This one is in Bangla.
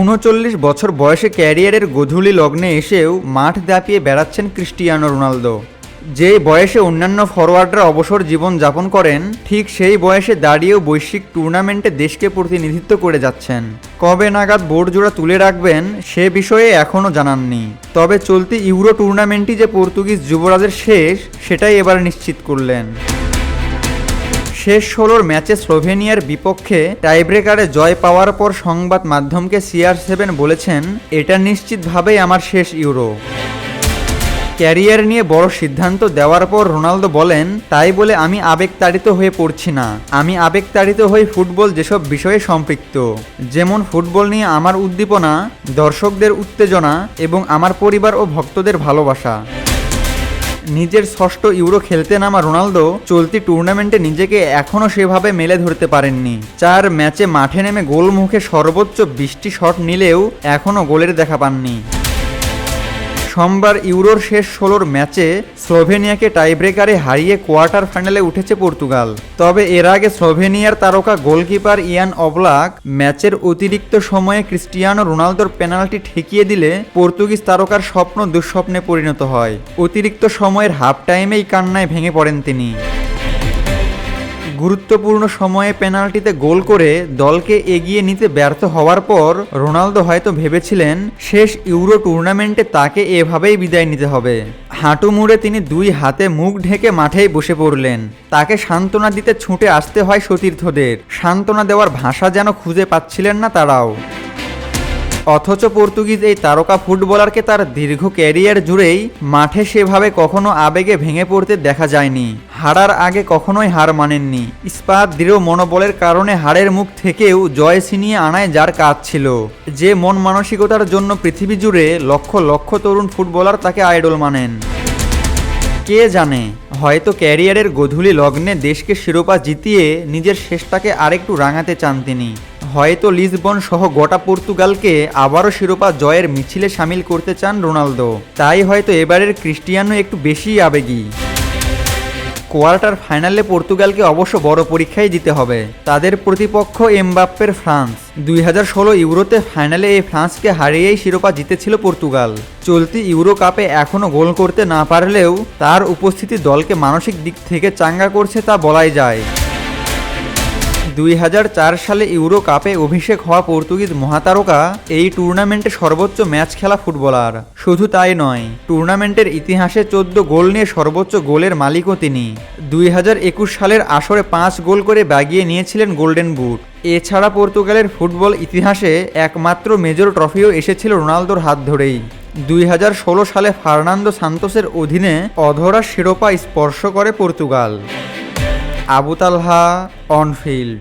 উনচল্লিশ বছর বয়সে ক্যারিয়ারের গধূলি লগ্নে এসেও মাঠ দাপিয়ে বেড়াচ্ছেন ক্রিস্টিয়ানো রোনালদো। যে বয়সে অন্যান্য ফরওয়ার্ডরা অবসর জীবন যাপন করেন, ঠিক সেই বয়সে দাঁড়িয়েও বৈশ্বিক টুর্নামেন্টে দেশকে প্রতিনিধিত্ব করে যাচ্ছেন। কবে নাগাদ বোর্ড জোড়া তুলে রাখবেন, সে বিষয়ে এখনও জানাননি। তবে চলতি ইউরো টুর্নামেন্টটি যে পর্তুগিজ যুবরাজের শেষ, সেটাই এবার নিশ্চিত করলেন। শেষ ষোলোর ম্যাচে স্লোভেনিয়ার বিপক্ষে টাইব্রেকারে জয় পাওয়ার পর সংবাদ মাধ্যমকে সিআর সেভেন বলেছেন, এটা নিশ্চিতভাবেই আমার শেষ ইউরো। ক্যারিয়ার নিয়ে বড় সিদ্ধান্ত দেওয়ার পর রোনালদো বলেন, তাই বলে আমি আবেগতাড়িত হয়ে পড়ছি না। আমি আবেগতাড়িত হয়ে ফুটবল যেসব বিষয়ে সম্পৃক্ত, যেমন ফুটবল নিয়ে আমার উদ্দীপনা, দর্শকদের উত্তেজনা এবং আমার পরিবার ও ভক্তদের ভালোবাসা। নিজের ষষ্ঠ ইউরো খেলতে নামা রোনালদো চলতি টুর্নামেন্টে নিজেকে এখনও সেভাবে মেলে ধরতে পারেননি। চার ম্যাচে মাঠে নেমে গোল মুখে সর্বোচ্চ বিশটি শট নিলেও এখনও গোলের দেখা পাননি। সোমবার ইউরোর শেষ ষোলোর ম্যাচে স্লোভেনিয়াকে টাইব্রেকারে হারিয়ে কোয়ার্টার ফাইনালে উঠেছে পর্তুগাল। তবে এর আগে স্লোভেনিয়ার তারকা গোলকিপার ইয়ান অবলাক ম্যাচের অতিরিক্ত সময়ে ক্রিস্টিয়ানো রোনালদোর পেনাল্টি ঠেকিয়ে দিলে পর্তুগিজ তারকার স্বপ্ন দুঃস্বপ্নে পরিণত হয়। অতিরিক্ত সময়ের হাফ টাইমেই কান্নায় ভেঙে পড়েন তিনি। গুরুত্বপূর্ণ সময়ে পেনাল্টিতে গোল করে দলকে এগিয়ে নিতে ব্যর্থ হওয়ার পর রোনালদো হয়তো ভেবেছিলেন শেষ ইউরো টুর্নামেন্টে তাকে এভাবেই বিদায় নিতে হবে। হাঁটু মুড়ে তিনি দুই হাতে মুখ ঢেকে মাঠেই বসে পড়লেন। তাকে সান্ত্বনা দিতে ছুটে আসতে হয় সতীর্থদের। সান্ত্বনা দেওয়ার ভাষা যেন খুঁজে পাচ্ছিলেন না তারাও। অথচ পর্তুগিজ এই তারকা ফুটবলারকে তার দীর্ঘ ক্যারিয়ার জুড়েই মাঠে সেভাবে কখনো আবেগে ভেঙে পড়তে দেখা যায়নি। হারার আগে কখনোই হার মানেননি। ইস্পাত দৃঢ় মনোবলের কারণে হারের মুখ থেকেও জয় ছিনিয়ে আনায় যার কাজ ছিল। যে মন মানসিকতার জন্য পৃথিবী জুড়ে লক্ষ লক্ষ তরুণ ফুটবলার তাকে আইডল মানেন। কে জানে, হয়তো ক্যারিয়ারের গধূলি লগ্নে দেশকে শিরোপা জিতিয়ে নিজের শেষটাকে আরেকটু রাঙাতে চান তিনি। হয়তো লিসবন সহ গোটা পর্তুগালকে আবারও শিরোপা জয়ের মিছিলে সামিল করতে চান রোনালদো। তাই হয়তো এবারের ক্রিস্টিয়ানো একটু বেশিই আবেগী। কোয়ার্টার ফাইনালে পর্তুগালকে অবশ্য বড় পরীক্ষাই দিতে হবে। তাদের প্রতিপক্ষ এমবাপ্পের ফ্রান্স। দুই হাজার ষোলো ইউরোতে ফাইনালে এই ফ্রান্সকে হারিয়েই শিরোপা জিতেছিল পর্তুগাল। চলতি ইউরো কাপে এখনও গোল করতে না পারলেও তার উপস্থিতি দলকে মানসিক দিক থেকে চাঙ্গা করছে তা বলাই যায়। দুই হাজার চার সালে ইউরো কাপে অভিষেক হওয়া পর্তুগিজ মহাতারকা এই টুর্নামেন্টে সর্বোচ্চ ম্যাচ খেলা ফুটবলার। শুধু তাই নয়, টুর্নামেন্টের ইতিহাসে চোদ্দ গোল নিয়ে সর্বোচ্চ গোলের মালিকও তিনি। দুই হাজার একুশ সালের আসরে পাঁচ গোল করে বাগিয়ে নিয়েছিলেন গোল্ডেন বুট। এছাড়া পর্তুগালের ফুটবল ইতিহাসে একমাত্র মেজর ট্রফিও এসেছিল রোনালদোর হাত ধরেই। দুই হাজার ষোলো সালে ফার্নান্দো সান্তোসের অধীনে অধরা শিরোপা স্পর্শ করে পর্তুগাল। আবু তালহা অনফিল্ড।